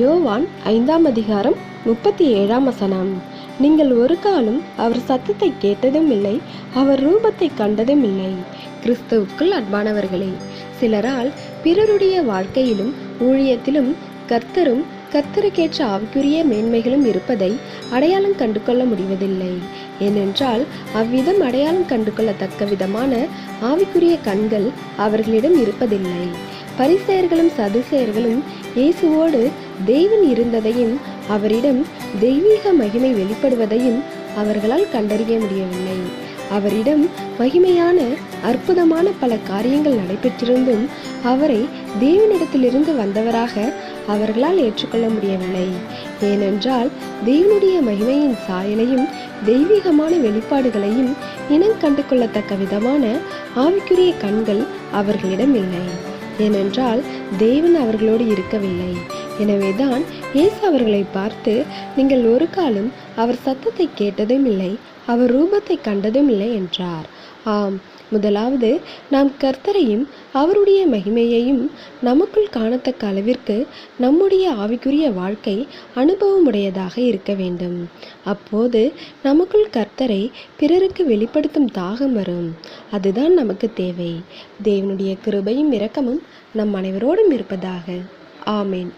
யோவான் ஐந்தாம் அதிகாரம் முப்பத்தி ஏழாம் வசனம். நீங்கள் ஒரு காலம் அவர் சத்தத்தை கேட்டதும் இல்லை அவர் ரூபத்தை கண்டதும் இல்லை. கிறிஸ்துவுக்குள் அன்பானவர்களே சிலரால் பிறருடைய வாழ்க்கையிலும் ஊழியத்திலும் கர்த்தரும் கர்த்தருக்கேற்ற ஆவிக்குரிய மேன்மைகளும் இருப்பதை அடையாளம் கண்டு கொள்ள முடிவதில்லை. ஏனென்றால் அவ்விதம் அடையாளம் கண்டு கொள்ளத்தக்க விதமான ஆவிக்குரிய கண்கள் அவர்களிடம் இருப்பதில்லை. பரிசெயர்களும் சதுசேயர்களும் இயேசுவோடு தெய்வன் இருந்ததையும் அவரிடம் தெய்வீக மகிமை வெளிப்படுவதையும் அவர்களால் கண்டறிய முடியவில்லை. அவரிடம் மகிமையான அற்புதமான பல காரியங்கள் நடைபெற்றிருந்தும் அவரை தேவனிடத்திலிருந்து வந்தவராக அவர்களால் ஏற்றுக்கொள்ள முடியவில்லை. ஏனென்றால் தேவனுடைய மகிமையின் சாயலையும் தெய்வீகமான வெளிப்பாடுகளையும் இனம் கண்டு கொள்ளத்தக்க விதமான ஆவிக்குரிய கண்கள் அவர்களிடம் இல்லை. ஏனென்றால் தேவன் அவர்களோடு இருக்கவில்லை. எனவேதான் இயேசு அவர்களை பார்த்து நீங்கள் ஒரு காலம் அவர் சத்தத்தை கேட்டதும் இல்லை அவர் ரூபத்தை கண்டதும் இல்லை என்றார். ஆம் முதலாவது நாம் கர்த்தரையும் அவருடைய மகிமையையும் நமக்குள் காணத்தக்க அளவிற்கு நம்முடைய ஆவிக்குரிய வாழ்க்கை அனுபவமுடையதாக இருக்க வேண்டும். அப்போது நமக்குள் கர்த்தரை பிறருக்கு வெளிப்படுத்தும் தாகம் வரும். அதுதான் நமக்கு தேவை. தேவனுடைய கிருபையும் இரக்கமும் நம் அனைவரோடும் இருப்பதாக. ஆமேன்.